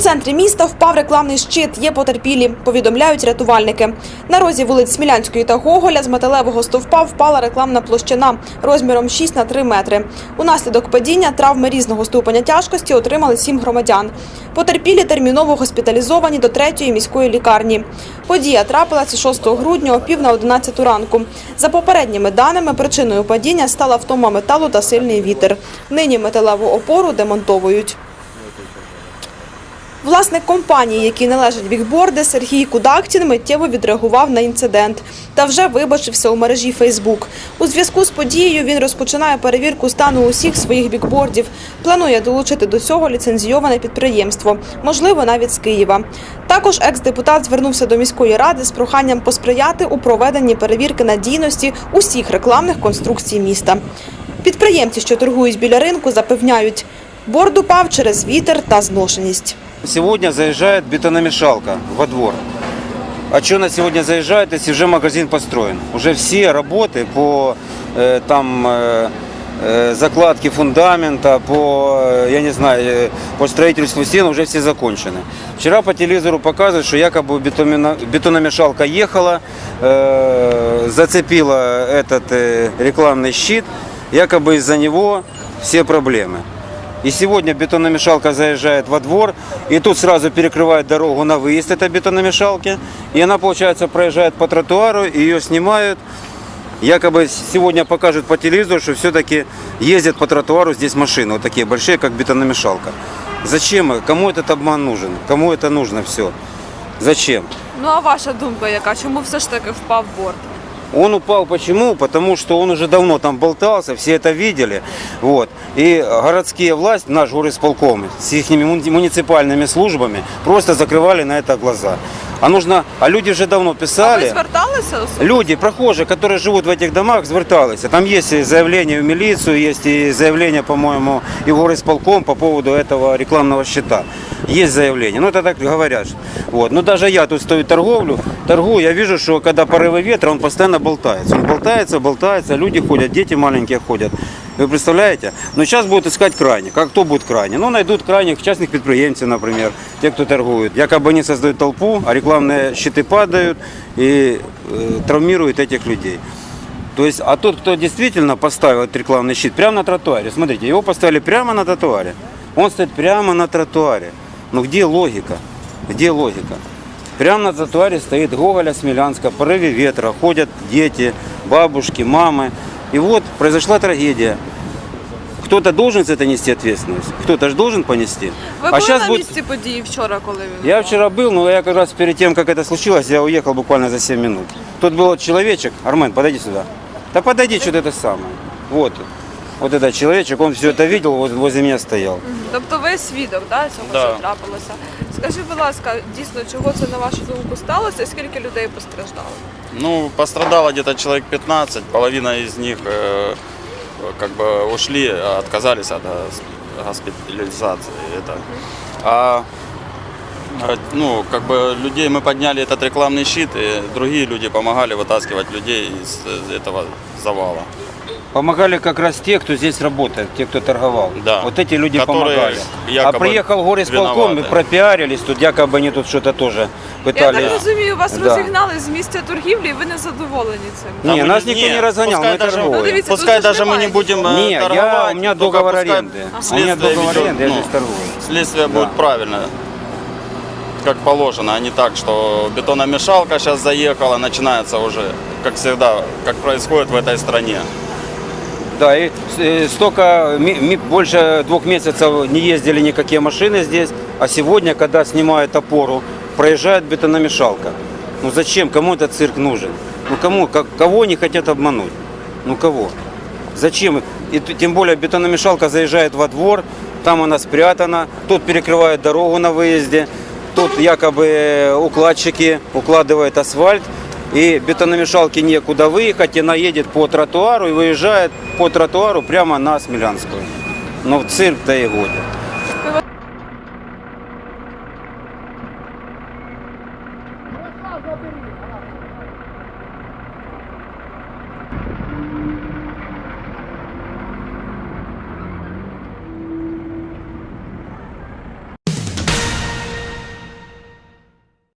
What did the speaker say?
центрі міста впав рекламний щит. Є потерпілі, повідомляють рятувальники. На розі вулиць Смілянської та Гоголя з металевого стовпа впала рекламна площина розміром 6 на 3 метри. Унаслідок падіння травми різного ступеня тяжкості отримали сім громадян. Потерпілі терміново госпіталізовані до третьої міської лікарні. Подія трапилася 6 грудня о пів на 11 ранку. За попередніми даними, причиною падіння стала втома металу та сильний вітер. Нині металеву опору демонтовують. Власник компанії, якій належать бікборди, Сергій Кудахтін миттєво відреагував на інцидент та вже вибачився у мережі Фейсбук. У зв'язку з подією він розпочинає перевірку стану усіх своїх бікбордів. Планує долучити до цього ліцензійоване підприємство, можливо, навіть з Києва. Також екс-депутат звернувся до міської ради з проханням посприяти у проведенні перевірки надійності усіх рекламних конструкцій міста. Підприємці, що торгують біля ринку, запевняють, борд упав через вітер та зношеність. Сегодня заезжает бетономешалка во двор. А что она сегодня заезжает, если уже магазин построен? Уже все работы по э, там э, э, закладке фундамента, по, э, я не знаю, э, по строительству стен уже все закончены. Вчера по телевизору показывают, что якобы бетомина- бетономешалка ехала, э, зацепила этот э, рекламный щит, якобы из-за него все проблемы. И сегодня бетономешалка заезжает во двор, и тут сразу перекрывает дорогу на выезд этой бетономешалки. И она, получается, проезжает по тротуару, ее снимают. Якобы сегодня покажут по телевизору, что все-таки ездят по тротуару здесь машины, вот такие большие, как бетономешалка. Зачем? Кому этот обман нужен? Кому это нужно все? Зачем? Ну а ваша думка яка? Чому все ж таки впав борт? Он упал почему? Потому что он уже давно там болтался, все это видели. Вот. И городские власти, наш горисполком с их муниципальными службами просто закрывали на это глаза. А нужно, а люди уже давно А ви писали. зверталися? Люди, прохожие, которые живут в этих домах, звертались. Там есть и заявление в милицию, есть и заявление, по-моему, и в горисполком по поводу этого рекламного счета. Есть заявление. Ну, это так говорят. Вот. Но даже я тут стою торговлю, торгую, я вижу, что когда порывы ветра, он постоянно болтается. Он болтается, болтается, люди ходят, дети маленькие ходят. Вы представляете? Но сейчас будут искать крайних. Как кто будет крайний? Ну, найдут крайних частных предприемцев, например, те, кто торгует. Якобы они создают толпу, а рекламные щиты падают и э, травмируют этих людей. То есть, а тот, кто действительно поставил этот рекламный щит прямо на тротуаре, смотрите, его поставили прямо на тротуаре. Он стоит прямо на тротуаре. Ну где логика? Где логика? Прямо на тротуаре стоит Гоголя Смелянска, порыве ветра, ходят дети, бабушки, мамы. И вот произошла трагедия. Кто-то должен за это нести ответственность, кто-то же должен понести. Ви а були сейчас на будет... місці події вчора, коли він Я упав? вчера был, но я как раз перед тем, как это случилось, я уехал буквально за 7 минут. Тут был человечек, Армен, подойди сюда. Да подойди, что-то это самое. Вот. Вот этот человечек, он все это видел, вот возле меня стоял. Мгм. Тобто ви свідок да, цього, Да. що трапилося. Скажіть, будь ласка, дійсно, чого це на вашу думку сталося і скільки людей постраждало? Ну, пострадало где-то человек 15, половина из них э, как бы ушли, а отказались от гос- госпитализации. Это. А а, ну, как бы людей мы подняли этот рекламный щит, и другие люди помогали вытаскивать людей из э, этого завала. Помогали как раз те, кто здесь работает, те, кто торговал. Да. Вот эти люди Которые помогали. А якобы приехал горисполком и виноваты. пропиарились, тут якобы они тут что-то тоже Я пытались. так розумію, вас Да. розігнали з місця торгівлі і ви не задоволені цим. Не, Да мы нас не- никто не, не разгонял, пускай мы даже- торгуем. Ну, дивіться, Пускай тут же даже мы не немає будем нікого. э, Не, я, торговать, у меня только договор пускай аренды. У меня следствие договор ведет, аренды, я ну, здесь торгую. Следствие Да. будет правильно, как положено, а не так, что бетономешалка сейчас заехала, начинается уже, как всегда, как происходит в этой стране. Да, и э, столько, больше двух месяцев не ездили никакие машины здесь, а сегодня, когда снимают опору, проезжает бетономешалка. Ну зачем, кому этот цирк нужен? Ну кому, как- кого они хотят обмануть? Ну кого? Зачем? И тем более бетономешалка заезжает во двор, там она спрятана, тут перекрывает дорогу на выезде, тут якобы укладчики укладывают асфальт, и бетономешалке некуда выехать, и она едет по тротуару и выезжает по тротуару прямо на Смелянскую. Но в цирк-то и годит.